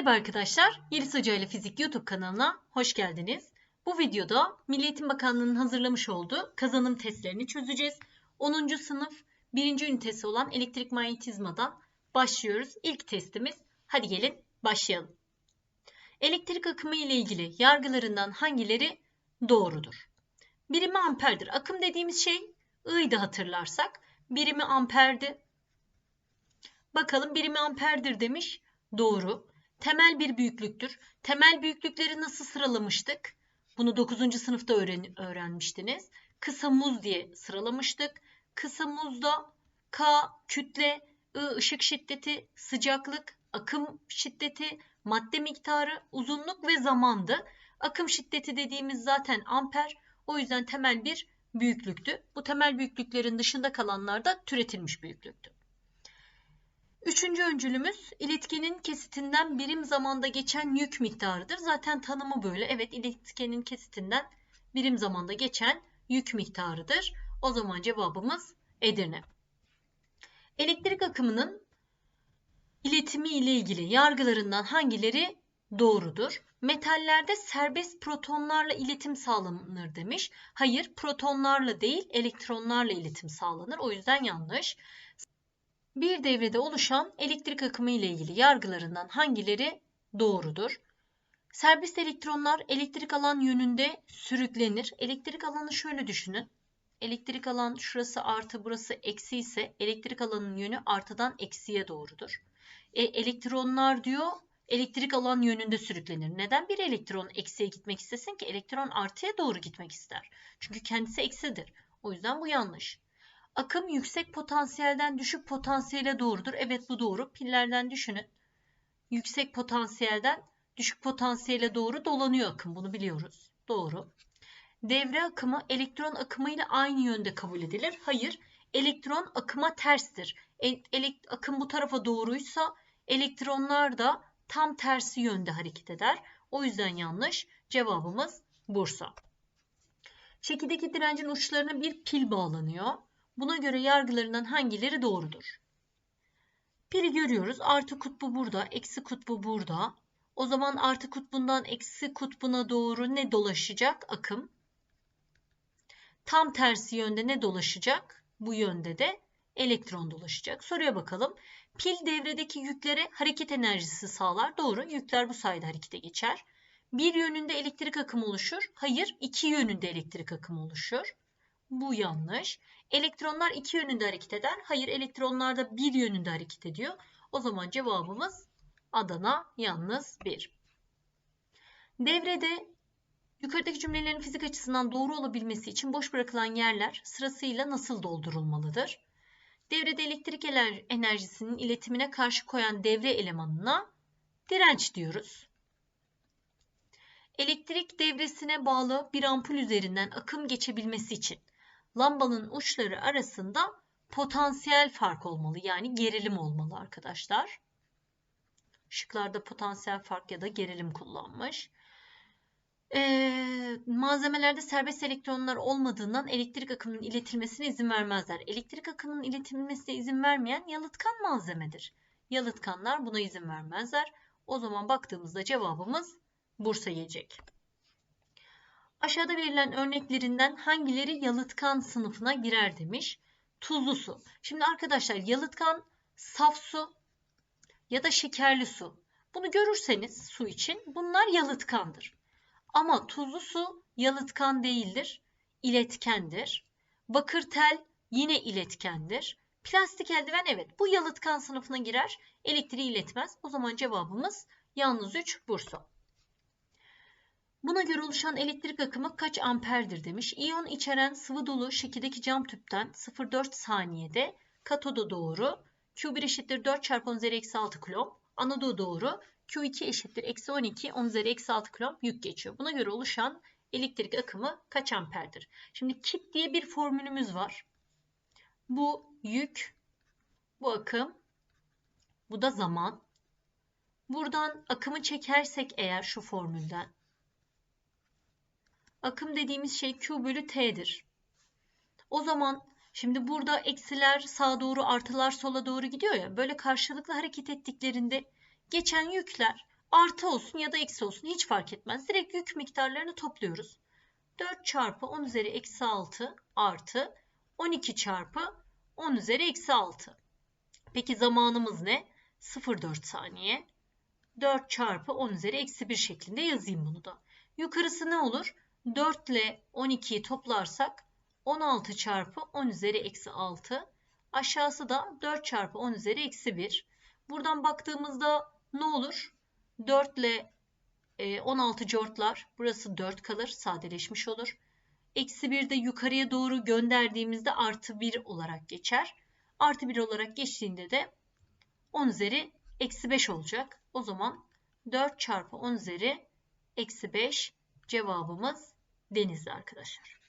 Merhaba arkadaşlar, Yeliz Hoca ile Fizik YouTube kanalına hoş geldiniz. Bu videoda Milli Eğitim Bakanlığı'nın hazırlamış olduğu kazanım testlerini çözeceğiz. 10. sınıf 1. ünitesi olan elektrik manyetizmadan başlıyoruz. İlk testimiz, hadi gelin başlayalım. Elektrik akımı ile ilgili yargılarından hangileri doğrudur? Birimi amperdir. Akım dediğimiz şey I'ydı hatırlarsak. Birimi amperdi. Bakalım birimi amperdir demiş. Doğru. Temel bir büyüklüktür. Temel büyüklükleri nasıl sıralamıştık? Bunu 9. sınıfta öğren öğrenmiştiniz. Kısa muz diye sıralamıştık. Kısa muzda K kütle, I ışık şiddeti, sıcaklık, akım şiddeti, madde miktarı, uzunluk ve zamandı. Akım şiddeti dediğimiz zaten amper. O yüzden temel bir büyüklüktü. Bu temel büyüklüklerin dışında kalanlar da türetilmiş büyüklüktü. Üçüncü öncülümüz iletkenin kesitinden birim zamanda geçen yük miktarıdır. Zaten tanımı böyle. Evet iletkenin kesitinden birim zamanda geçen yük miktarıdır. O zaman cevabımız Edirne. Elektrik akımının iletimi ile ilgili yargılarından hangileri doğrudur? Metallerde serbest protonlarla iletim sağlanır demiş. Hayır, protonlarla değil, elektronlarla iletim sağlanır. O yüzden yanlış. Bir devrede oluşan elektrik akımı ile ilgili yargılarından hangileri doğrudur? Serbest elektronlar elektrik alan yönünde sürüklenir. Elektrik alanı şöyle düşünün. Elektrik alan şurası artı burası eksi ise elektrik alanın yönü artıdan eksiye doğrudur. E, elektronlar diyor elektrik alan yönünde sürüklenir. Neden bir elektron eksiye gitmek istesin ki? Elektron artıya doğru gitmek ister. Çünkü kendisi eksidir. O yüzden bu yanlış. Akım yüksek potansiyelden düşük potansiyele doğrudur. Evet bu doğru. Pillerden düşünün. Yüksek potansiyelden düşük potansiyele doğru dolanıyor akım. Bunu biliyoruz. Doğru. Devre akımı elektron akımı ile aynı yönde kabul edilir. Hayır. Elektron akıma terstir. E, akım bu tarafa doğruysa elektronlar da tam tersi yönde hareket eder. O yüzden yanlış. Cevabımız Bursa. Çekideki direncin uçlarına bir pil bağlanıyor. Buna göre yargılarından hangileri doğrudur? Pili görüyoruz. Artı kutbu burada, eksi kutbu burada. O zaman artı kutbundan eksi kutbuna doğru ne dolaşacak? Akım. Tam tersi yönde ne dolaşacak? Bu yönde de elektron dolaşacak. Soruya bakalım. Pil devredeki yüklere hareket enerjisi sağlar. Doğru. Yükler bu sayede harekete geçer. Bir yönünde elektrik akımı oluşur. Hayır, iki yönünde elektrik akımı oluşur. Bu yanlış. Elektronlar iki yönünde hareket eder. Hayır elektronlar da bir yönünde hareket ediyor. O zaman cevabımız Adana yalnız 1. Devrede yukarıdaki cümlelerin fizik açısından doğru olabilmesi için boş bırakılan yerler sırasıyla nasıl doldurulmalıdır? Devrede elektrik enerjisinin iletimine karşı koyan devre elemanına direnç diyoruz. Elektrik devresine bağlı bir ampul üzerinden akım geçebilmesi için lambanın uçları arasında potansiyel fark olmalı. Yani gerilim olmalı arkadaşlar. Şıklarda potansiyel fark ya da gerilim kullanmış. Ee, malzemelerde serbest elektronlar olmadığından elektrik akımının iletilmesine izin vermezler. Elektrik akımının iletilmesine izin vermeyen yalıtkan malzemedir. Yalıtkanlar buna izin vermezler. O zaman baktığımızda cevabımız Bursa gelecek. Aşağıda verilen örneklerinden hangileri yalıtkan sınıfına girer demiş. Tuzlu su. Şimdi arkadaşlar yalıtkan saf su ya da şekerli su. Bunu görürseniz su için bunlar yalıtkandır. Ama tuzlu su yalıtkan değildir, iletkendir. Bakır tel yine iletkendir. Plastik eldiven evet bu yalıtkan sınıfına girer. Elektriği iletmez. O zaman cevabımız yalnız 3 Bursa. Buna göre oluşan elektrik akımı kaç amperdir demiş. İyon içeren sıvı dolu şekildeki cam tüpten 0,4 saniyede katoda doğru Q1 eşittir 4 çarpı 10 üzeri eksi 6 kulomb. Anoda doğru Q2 eşittir eksi 12 10 üzeri eksi 6 kulomb yük geçiyor. Buna göre oluşan elektrik akımı kaç amperdir? Şimdi kit diye bir formülümüz var. Bu yük, bu akım, bu da zaman. Buradan akımı çekersek eğer şu formülden akım dediğimiz şey Q bölü T'dir. O zaman şimdi burada eksiler sağa doğru artılar sola doğru gidiyor ya böyle karşılıklı hareket ettiklerinde geçen yükler Artı olsun ya da eksi olsun hiç fark etmez. Direkt yük miktarlarını topluyoruz. 4 çarpı 10 üzeri eksi 6 artı 12 çarpı 10 üzeri eksi 6. Peki zamanımız ne? 0,4 saniye. 4 çarpı 10 üzeri eksi 1 şeklinde yazayım bunu da. Yukarısı ne olur? 4 ile 12'yi toplarsak 16 çarpı 10 üzeri eksi 6. Aşağısı da 4 çarpı 10 üzeri eksi 1. Buradan baktığımızda ne olur? 4 ile 16 cortlar. Burası 4 kalır. Sadeleşmiş olur. Eksi 1 de yukarıya doğru gönderdiğimizde artı 1 olarak geçer. Artı 1 olarak geçtiğinde de 10 üzeri eksi 5 olacak. O zaman 4 çarpı 10 üzeri eksi 5 cevabımız denizli arkadaşlar.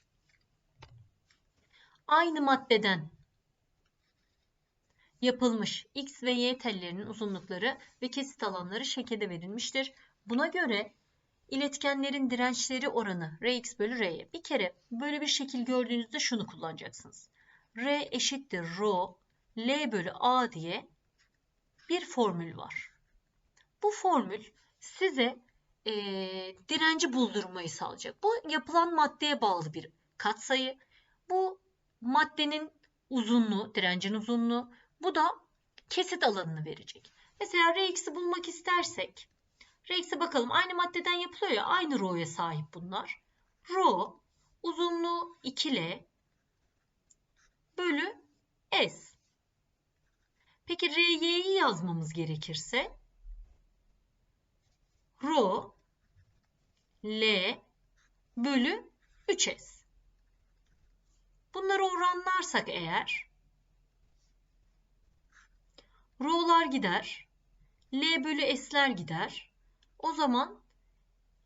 Aynı maddeden yapılmış X ve Y tellerinin uzunlukları ve kesit alanları şekilde verilmiştir. Buna göre iletkenlerin dirençleri oranı Rx bölü R'ye. Bir kere böyle bir şekil gördüğünüzde şunu kullanacaksınız. R eşittir Rho L bölü A diye bir formül var. Bu formül size e, direnci buldurmayı sağlayacak. Bu yapılan maddeye bağlı bir katsayı. Bu maddenin uzunluğu, direncin uzunluğu. Bu da kesit alanını verecek. Mesela Rx'i bulmak istersek Rx'e bakalım. Aynı maddeden yapılıyor ya. Aynı rho'ya sahip bunlar. Rho uzunluğu 2L bölü S. Peki Ry'yi yazmamız gerekirse Rho L bölü 3S. Bunları oranlarsak eğer Rho'lar gider. L bölü S'ler gider. O zaman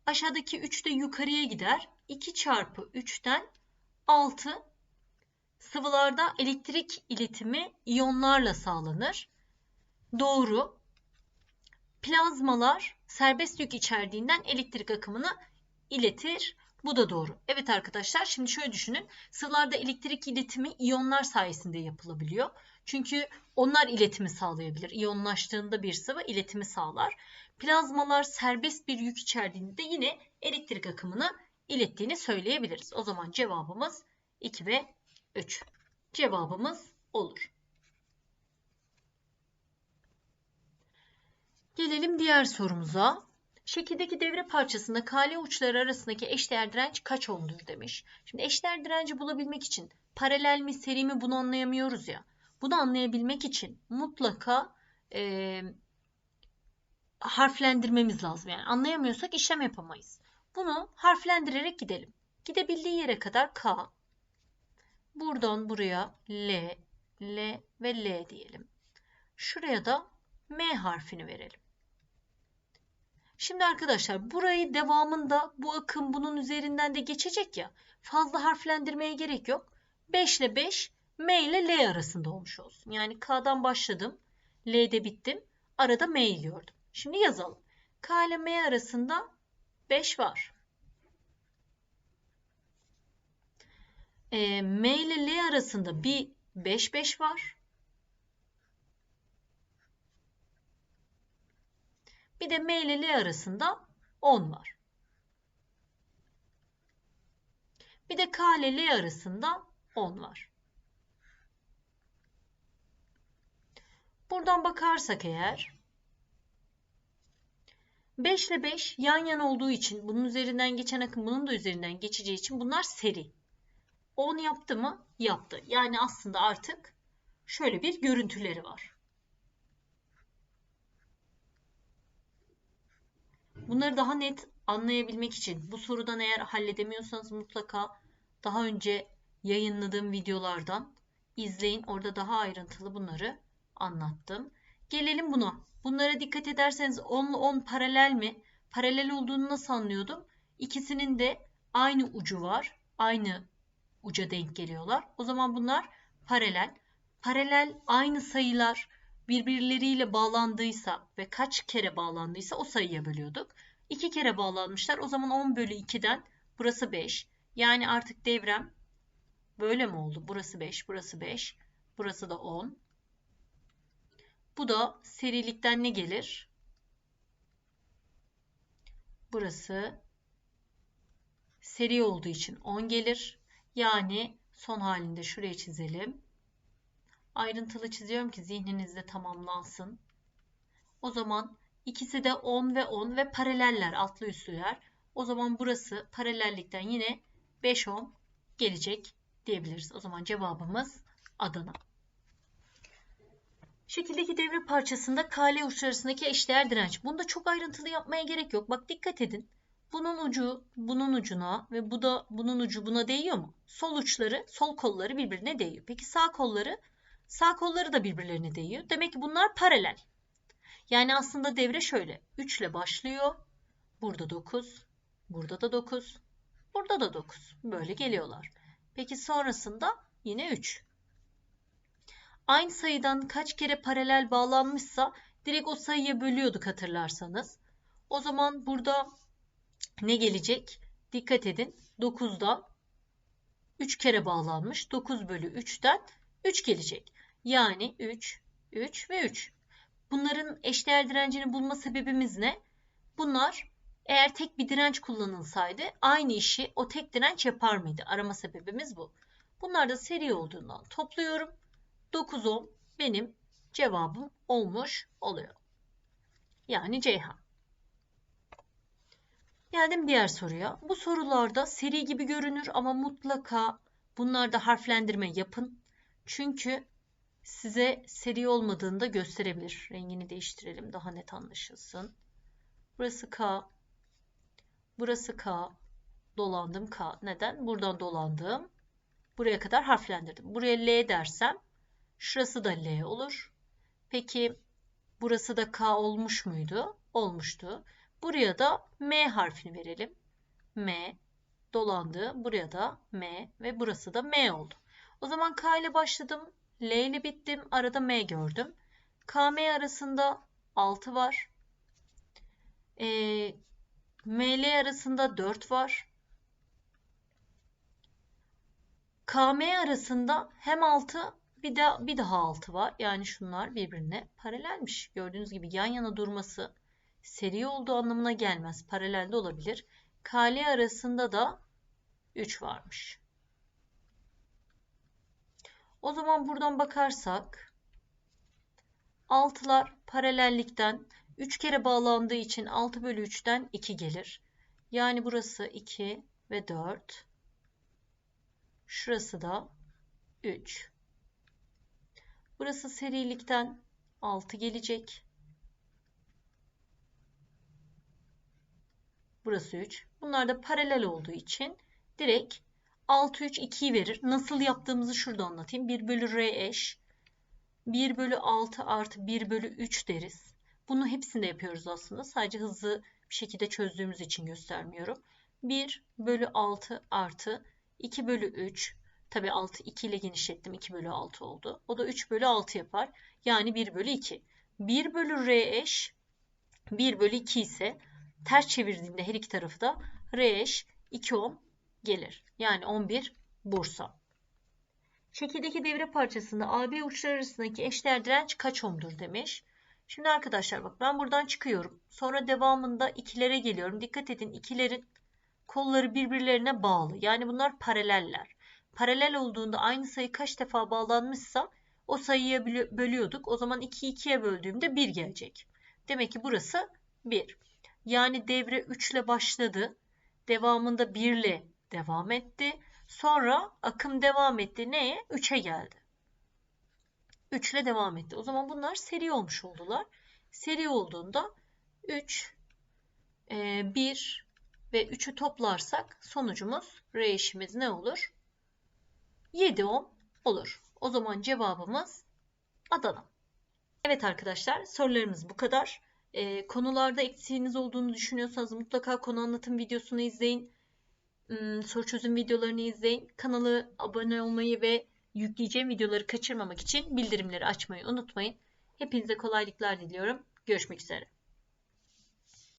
aşağıdaki 3 de yukarıya gider. 2 çarpı 3'ten 6 sıvılarda elektrik iletimi iyonlarla sağlanır. Doğru. Plazmalar serbest yük içerdiğinden elektrik akımını iletir. Bu da doğru. Evet arkadaşlar şimdi şöyle düşünün. Sıvılarda elektrik iletimi iyonlar sayesinde yapılabiliyor. Çünkü onlar iletimi sağlayabilir. İyonlaştığında bir sıvı iletimi sağlar. Plazmalar serbest bir yük içerdiğinde yine elektrik akımını ilettiğini söyleyebiliriz. O zaman cevabımız 2 ve 3. Cevabımız olur. Gelelim diğer sorumuza. Şekildeki devre parçasında kale uçları arasındaki eşdeğer direnç kaç ohm'dur demiş. Şimdi eşdeğer direnci bulabilmek için paralel mi seri mi bunu anlayamıyoruz ya. Bunu anlayabilmek için mutlaka e, harflendirmemiz lazım. Yani anlayamıyorsak işlem yapamayız. Bunu harflendirerek gidelim. Gidebildiği yere kadar K. Buradan buraya L, L ve L diyelim. Şuraya da M harfini verelim. Şimdi arkadaşlar burayı devamında bu akım bunun üzerinden de geçecek ya. Fazla harflendirmeye gerek yok. 5 ile 5 M ile L arasında olmuş olsun. Yani K'dan başladım. L'de bittim. Arada M'yi gördüm. Şimdi yazalım. K ile M arasında 5 var. E, M ile L arasında bir 5 5 var. Bir de M ile L arasında 10 var. Bir de K ile L arasında 10 var. Buradan bakarsak eğer 5 ile 5 yan yana olduğu için bunun üzerinden geçen akım bunun da üzerinden geçeceği için bunlar seri. 10 yaptı mı? Yaptı. Yani aslında artık şöyle bir görüntüleri var. Bunları daha net anlayabilmek için bu sorudan eğer halledemiyorsanız mutlaka daha önce yayınladığım videolardan izleyin. Orada daha ayrıntılı bunları anlattım. Gelelim buna. Bunlara dikkat ederseniz 10 ile 10 paralel mi? Paralel olduğunu nasıl anlıyordum? İkisinin de aynı ucu var. Aynı uca denk geliyorlar. O zaman bunlar paralel. Paralel aynı sayılar birbirleriyle bağlandıysa ve kaç kere bağlandıysa o sayıya bölüyorduk. 2 kere bağlanmışlar. O zaman 10 bölü 2'den burası 5. Yani artık devrem böyle mi oldu? Burası 5, burası 5, burası da 10. Bu da serilikten ne gelir? Burası seri olduğu için 10 gelir. Yani son halinde şuraya çizelim. Ayrıntılı çiziyorum ki zihninizde tamamlansın. O zaman ikisi de 10 ve 10 ve paraleller altlı üstlüler. O zaman burası paralellikten yine 5 10 gelecek diyebiliriz. O zaman cevabımız Adana. Şekildeki devre parçasında KL uçları arasındaki eşdeğer direnç. Bunda çok ayrıntılı yapmaya gerek yok. Bak dikkat edin. Bunun ucu bunun ucuna ve bu da bunun ucu buna değiyor mu? Sol uçları, sol kolları birbirine değiyor. Peki sağ kolları, sağ kolları da birbirlerine değiyor. Demek ki bunlar paralel. Yani aslında devre şöyle. 3 ile başlıyor. Burada 9, burada da 9, burada da 9. Böyle geliyorlar. Peki sonrasında yine 3. Aynı sayıdan kaç kere paralel bağlanmışsa direkt o sayıya bölüyorduk hatırlarsanız. O zaman burada ne gelecek? Dikkat edin. 9'da 3 kere bağlanmış. 9 bölü 3'ten 3 gelecek. Yani 3, 3 ve 3. Bunların eşdeğer direncini bulma sebebimiz ne? Bunlar eğer tek bir direnç kullanılsaydı aynı işi o tek direnç yapar mıydı? Arama sebebimiz bu. Bunlar da seri olduğundan topluyorum. 9 ohm benim cevabım olmuş oluyor. Yani Ceyhan. Geldim diğer soruya. Bu sorularda seri gibi görünür ama mutlaka bunlarda harflendirme yapın. Çünkü size seri olmadığını da gösterebilir. Rengini değiştirelim daha net anlaşılsın. Burası K. Burası K. Dolandım K. Neden? Buradan dolandım. Buraya kadar harflendirdim. Buraya L dersem şurası da L olur. Peki burası da K olmuş muydu? Olmuştu. Buraya da M harfini verelim. M dolandı. Buraya da M ve burası da M oldu. O zaman K ile başladım. L ile bittim. Arada M gördüm. KM arasında 6 var. E, ML arasında 4 var. KM arasında hem 6 bir de bir daha 6 var. Yani şunlar birbirine paralelmiş. Gördüğünüz gibi yan yana durması seri olduğu anlamına gelmez. Paralelde olabilir. KL arasında da 3 varmış. O zaman buradan bakarsak 6'lar paralellikten 3 kere bağlandığı için 6 bölü 3'ten 2 gelir. Yani burası 2 ve 4. Şurası da 3. Burası serilikten 6 gelecek. Burası 3. Bunlar da paralel olduğu için direkt 6 3 2'yi verir. Nasıl yaptığımızı şurada anlatayım. 1 bölü r eş. 1 bölü 6 artı 1 bölü 3 deriz. Bunu hepsinde yapıyoruz aslında. Sadece hızlı bir şekilde çözdüğümüz için göstermiyorum. 1 bölü 6 artı 2 bölü 3. Tabi 6 2 ile genişlettim. 2 bölü 6 oldu. O da 3 bölü 6 yapar. Yani 1 bölü 2. 1 bölü r eş 1 bölü 2 ise ters çevirdiğimde her iki tarafı da R eş 2 ohm gelir. Yani 11 Bursa. Şekildeki devre parçasında AB uçları arasındaki eşdeğer direnç kaç ohmdur demiş. Şimdi arkadaşlar bak ben buradan çıkıyorum. Sonra devamında ikilere geliyorum. Dikkat edin ikilerin kolları birbirlerine bağlı. Yani bunlar paraleller. Paralel olduğunda aynı sayı kaç defa bağlanmışsa o sayıya bölüyorduk. O zaman 2'yi 2'ye böldüğümde 1 gelecek. Demek ki burası 1. Yani devre 3 ile başladı. Devamında 1 ile devam etti. Sonra akım devam etti. Neye? 3'e geldi. 3 ile devam etti. O zaman bunlar seri olmuş oldular. Seri olduğunda 3, 1 e, ve 3'ü toplarsak sonucumuz R ne olur? 7 ohm olur. O zaman cevabımız Adana. Evet arkadaşlar sorularımız bu kadar. E, konularda eksiğiniz olduğunu düşünüyorsanız mutlaka konu anlatım videosunu izleyin. Hmm, soru çözüm videolarını izleyin. Kanalı abone olmayı ve yükleyeceğim videoları kaçırmamak için bildirimleri açmayı unutmayın. Hepinize kolaylıklar diliyorum. Görüşmek üzere.